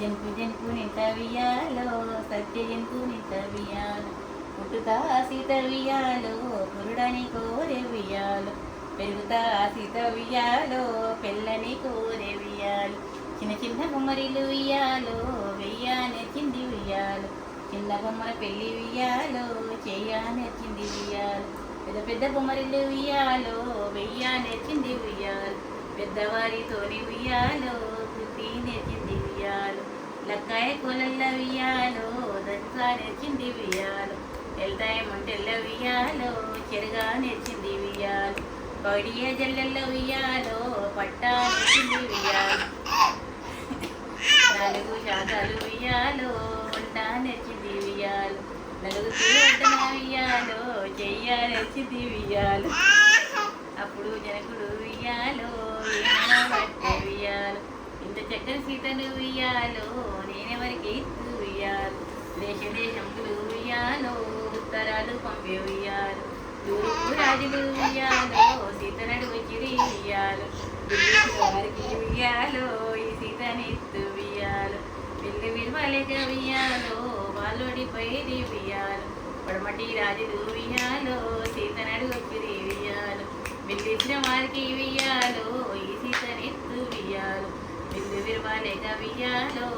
జంకు జంకు నింట వియాలో సత్య జంకు నింట వియాలో పుట్టుతా సీత వియాలో పురుడని కోరె వియాలో పెరుగుతా సీత వియాలో పెళ్ళని కోరే వియాలు చిన్న చిన్న బొమ్మరిలు వియాలో వెయ్యా చింది వియాలు చిన్న బొమ్మల పెళ్ళి వియాలో చెయ్యా చింది వియాలు పెద్ద పెద్ద బొమ్మరిలు వియాలో వెయ్యా నెచ్చింది వియాలు పెద్దవారితోని వియాలో లక్కాయ కూలల్ల వియ్యాలో దసరా నేర్చింది వియ్యాలు. ఎల్తాయ వియ్యాలో చెరుగా నేర్చింది వియ్యాలు. పడియ జల్లెల్ల వియ్యాలో పట్టా నేర్చింది వియ్యాలు. నలుగు శాఖలు వియ్యాలో వంట నేర్చింది వియ్యాలు. నలుగు తీవటన వియ్యాలో చెయ్య నేర్చింది వియ్యాలు. అప్పుడు జనకుడు వియ్యాలో ఏమైనా పట్టే వియ్యాలు. ఇంత చక్కని సీతను వియ్యాలో దేశ దేశములు వియాలో ఉత్తరాలు పంపే వియాలు తూర్పు రాజులు వియాలో సీతనడు వచ్చిరి వియాలు వారికి వియాలో ఈ సీతని ఇత్తు వియాలు విలువలేక వియాలో వాళ్ళోడి పైరి పడమటి రాజులు వియాలో సీతనడు వచ్చిరి వియాలు వెళ్ళిసిన వారికి వియాలో ఈ సీతని ఎత్తు వియాలు వెళ్ళి విరవాలేక వియాలో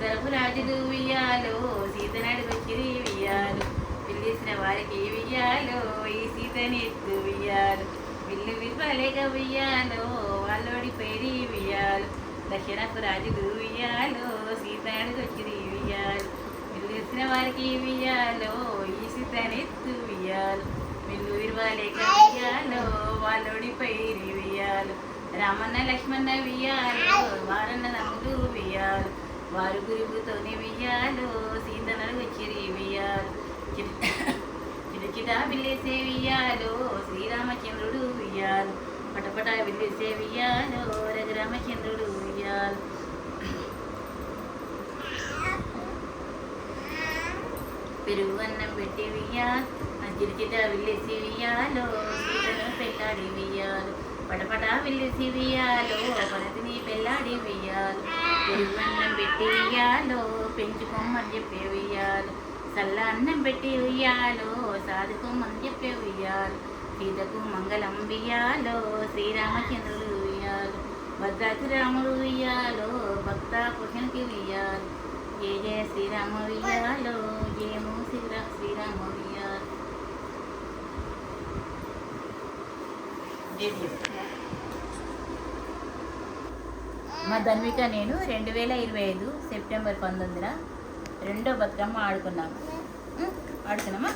ఉత్తరపు రాజులు వియాలో సీతనాడు వచ్చిరి వియాలు పిలిచిన వారికి వియ్యాలో ఈ సీతని ఎత్తు వియ్యాలు విల్లు విప్పలేక వియ్యాలో వాళ్ళోడి పేరు వియ్యాలు దక్షిణపు రాజులు వియ్యాలో సీతనాడు వచ్చిరి వియ్యాలు పిలిచిన వారికి వియ్యాలో ఈ సీతని ఎత్తు వియ్యాలు విల్లు విరవాలేక వియ్యాలో వాళ్ళోడి పేరు వియ్యాలు రామన్న లక్ష్మణ వియ్యాలు వారన్న నమ్ములు వియ్యాలు వారు గురువుతోని వియ్యాలో సీతనలు వచ్చిరి వియ్యాలు. చిరుచిట విల్లేసే వియ్యాలో శ్రీరామచంద్రుడు వియ్యాలు. పటపట విల్లేసే వియ్యాలో రఘురామచంద్రుడు వియ్యాలు. పెరుగు అన్నం పెట్టి వియ్యాలు చిరుచిట విల్లేసి వియ్యాలో సీతను పెళ్ళాడి వియ్యాలు. పటపట విల్లేసి వియ్యాలో పరతిని పెళ్ళాడి వియ్యాలు. పెరుగన్నం పెట్టి ఉయ్యాలో పెంచుకోమని చెప్పే వియ్యాలు చల్ల అన్నం పెట్టి ఉయ్యాలో సాధుకోమని చెప్పే ఉయ్యాలు సీతకు మంగళం వియ్యాలో శ్రీరామచంద్రుడు ఉయ్యాలు భద్రాతి రాముడు ఉయ్యాలో భక్త కృష్ణునికి ఉయ్యాలు జయ జయ శ్రీరామ వియ్యాలో జయము శ్రీరా శ్రీరామ. వియ్యాలు జయ జయ. మా ధన్విక నేను రెండు వేల ఇరవై ఐదు సెప్టెంబర్ పంతొమ్మిదిన రెండో బతుకమ్మ ఆడుకున్నాము? ఆడుకున్నామా?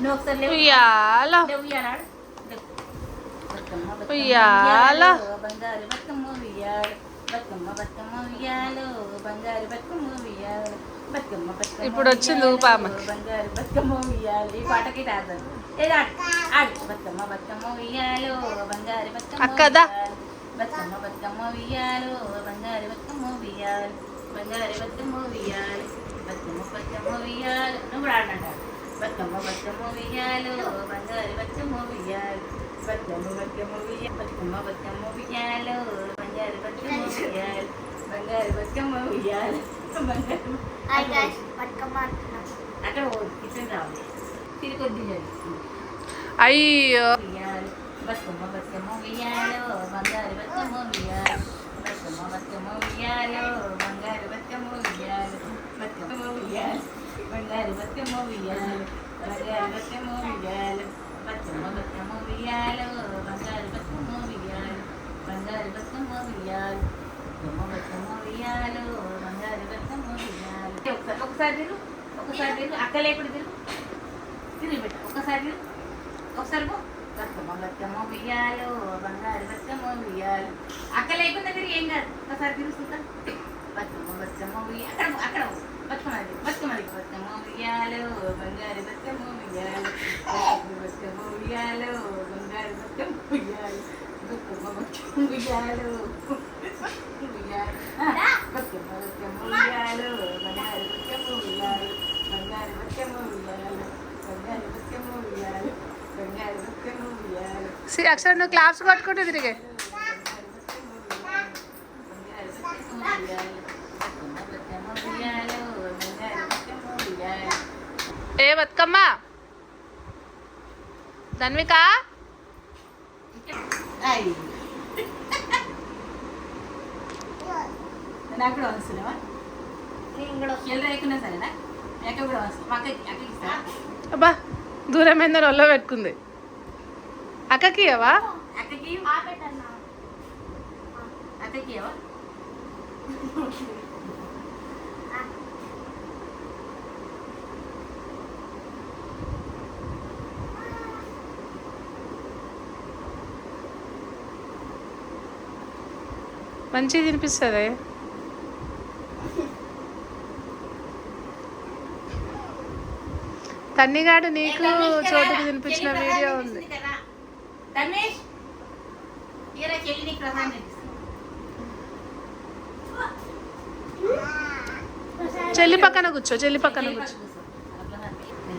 నువ్వు ఒకసారి. ఉయ్యాల. ఉయ్యాల. బతుకమ్మ, బతుకమ్మ బంగారు బతుకమ్మ ఉయ్యాలు. బతుకమ్మ బతుకమ్మ ఉయ్యాలో బంగారు బతుకమ్మ ఉయ్యాలు. బతుకమ్మ బతుకమ్మ ఇప్పుడు వచ్చింది ఊపామ. బంగారు బతుకమ్మ ఉయ్యాలు. ఈ పాటకి రాదు ఏదో ఆడు? ఆడు. బతుకమ్మ బతుకమ్మ ఉయ్యాలో బంగారు బతుకమ్మ అక్కదా. ఉయ్యాలు. బతుకమ్మ బతుకమ్మ ఉయ్యాలో బంగారు బతుకమ్మ ఉయ్యాలు బంగారు బతుకమ్మ ఉయ్యాలు బతుకమ్మ బతుకమ్మ ఉయ్యాలు నువ్వు కూడా ఆడినంట బతుకమ్మ బతుకమ్మ ఉయ్యాలు బంగారు బతుకమ్మ ఉయ్యాలు బతుకమ్మ బతుకమ్మ ఉయ్యాలు బతుకమ్మ బతుకమ్మ ఉయ్యాలు బంగారు బతుకమ్మ ఉయ్యాలు బంగారు బతుకమ్మ ఉయ్యాలు బంగారు హాయ్ గైస్ బతుకమ్మ ఆడుతున్నాం అక్కడ కిచెన్ రావాలి తిరిగి కొద్ది జరుగుతుంది అయ్యో ఉయ్యాలు బతుకమ్మ బతుకమ్మ ఉయ్యాలో బంగారు బతుకమ్మ ఉయ్యాలు బతుకమ్మ బతుకమ్మ ఉయ్యాలో బంగారు బతుకమ్మ ఉయ్యాలు బతుకమ్మ ఉయ్యాలు బంగారు బతుకమ్మ ఉయ్యాలు బంగారు బతుకమ్మ ఉయ్యాలు బతుకమ్మ బతుకమ్మ ఉయ్యాలో బంగారు బతుకమ్మ ఉయ్యాలు బంగారు బతుకమ్మ ఉయ్యాలు బతుకమ్మ బతుకమ్మ ఉయ్యాలో బంగారు బతుకమ్మ ఉయ్యాలు ఒకసారి ఒకసారి తిరుగు ఒకసారి తిరుగు అక్క లేకుండా తిరుగు తిరిగి పెట్టు ఒకసారి తిరుగు ఒకసారి పో బతుకమ్మ బతుకమ్మ ఉయ్యాలు. బంగారు బతుకమ్మ ఉయ్యాలు. అక్క లేకుండా తిరిగి ఏం కాదు ఒకసారి తిరుగుతుందా బతుకమ్మ బతుకమ్మ ఉయ్య అక్కడ అక్కడ బతుకమ్మ బతుకమ్మ బతుకమ్మ ఉయ్యాలు. బంగారు బతుకమ్మ ఉయ్యాలు బతుకమ్మ ఉయ్యాలు బంగారు బతుకమ్మ ఉయ్యాలు. బతుకమ్మ బతుకమ్మ ఉయ్యాలు. అక్షరం నువ్వు క్లాప్స్ కొట్టుకుంటే తిరిగే ఏ బతుకమ్మ ధన్విక నాకు కూడా వస్తున్నావా నేను కూడా ఎల్లు లేకున్నా సరేనా మేకప్ కూడా వస్తా మాకు అక్కడ ఇస్తా అబ్బా దూరమైన రొల్లో పెట్టుకుంది. అక్కకి ఇవ్వవా? మంచిగా తినిపిస్తుంది. తన్నిగాడు నీకు చోటుకు తినిపించిన వీడియో ఉంది. చెల్లి పక్కన కూర్చో చెల్లి పక్కన కూర్చో. అలా ప్రసాదం తిని.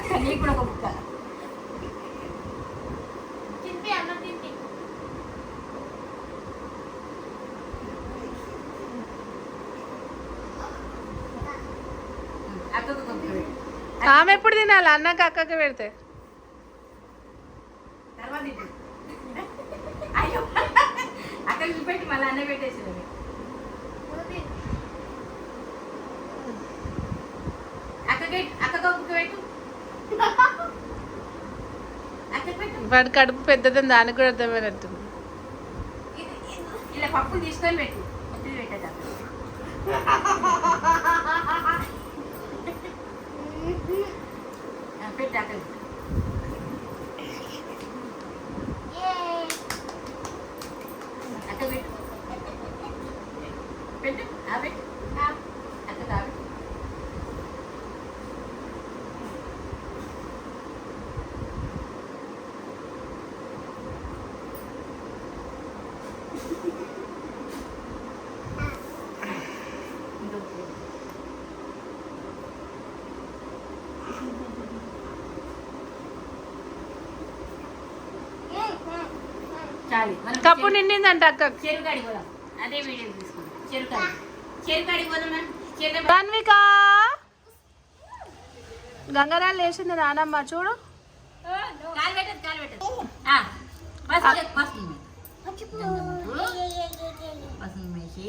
అక్క నీకు కూడా ఒక బుక్క తింపి అన్నం తింపి అక్కకు ఒక బుక్క పెట్టు. ఆమె ఎప్పుడు తినాలి? అన్నకి అక్కకి పెడితే. వాడి కడుపు పెద్దదని దానికి కూడా అర్థమైనట్టుంది ఇలా పప్పు తీసుకొని పెట్టు. పెట్టేది పెట్టు అక్కకి ఏ అక్క పెట్టు పెట్టు ఆ పెట్టు ఆ, అక్క తాగు ఏ, ఏ, ఏ. చాలు మనం కప్పు నిండిందంట అక్కకి చెరుకాడికి పోదాం అదే వీడియో తీసుకుందాం. చెరుకాడి చెరుకాడికి పోదాం ధన్విక గంగరాలు లేచింది నానమ్మ చూడు. కాలు పెట్టదు కాలు పెట్టదు. ఆ, బస్ బస్ మర్చిపో. గంగమ్మకు. ఏ, ఏ, ఏ, ఏ, ఏ. పసుపు వేసి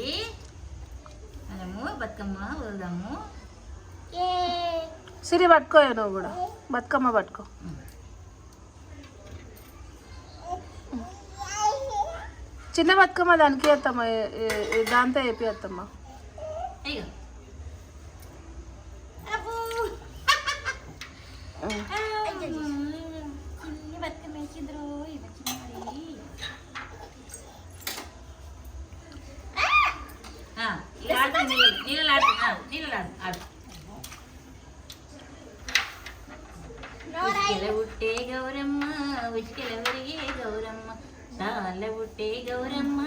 మనము బతుకమ్మ వదులుదాము ఏ. సిరి పట్టుకో నువ్వు కూడా బతుకమ్మ పట్టుకో చిన్న బతుకమ్మ దానికి వేస్తామ్మ దాంతో వేపి పుట్టే గౌరమ్మ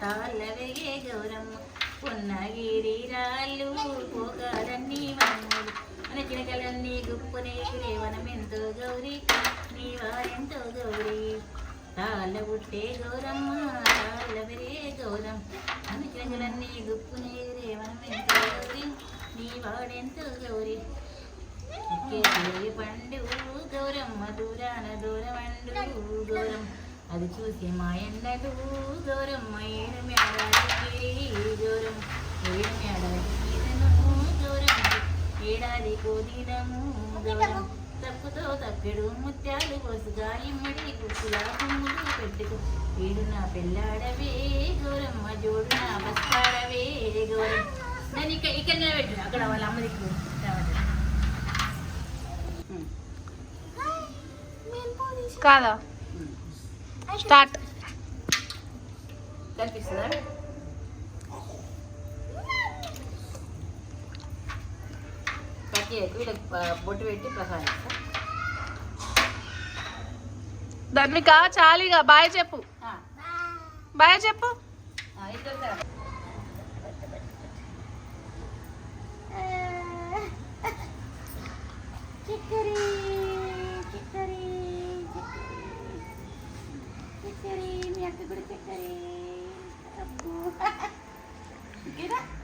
తాళ్ళ గౌరమ్మ. పున్నగిరి రాళ్ళు పోగాలన్నీ వనములు. మన చిలకలన్నీ గుప్పునే వనమెంతో గౌరీ నీ వారెంతో గౌరీ. తాళ్ళ పుట్టే గౌరమ్మ తాళ్ళవరే వెరిగే గౌరమ్మ. మన చిలకలన్నీ గుప్పునే వనమెంతో గౌరీ నీ వాడెంతో గౌరీ పండు గౌరమ్మ దూరాన దూరమండు గౌరమ్మ అది చూసి మా ఎండలు గౌరమ్మ ఏడు మేడాది గౌరమ్మ ఏడు మేడాది దూరం ఏడాది కోదినము దూరం. తప్పుతో తప్పెడు ముత్యాలు పోసుగా ఇమ్మడి గుర్తులా పెట్టుకు. వీడు నా పెళ్ళాడవే గౌరమ్మ జోడు నా బస్తాడవే దూరం. దాన్ని ఇక్కడ ఇక్కడ నిలబెట్టు అక్కడ వాళ్ళ అమ్మ కాదా? స్టార్ట్. కనిపిస్తుందా వీళ్ళకి బొట్టు పెట్టి ప్రసాదం ఇస్తా. చాలిగా బాయ్ చెప్పు. బాయ్ చెప్పు. చిక్కరీ. Kirim, yang kegurit ya kirim.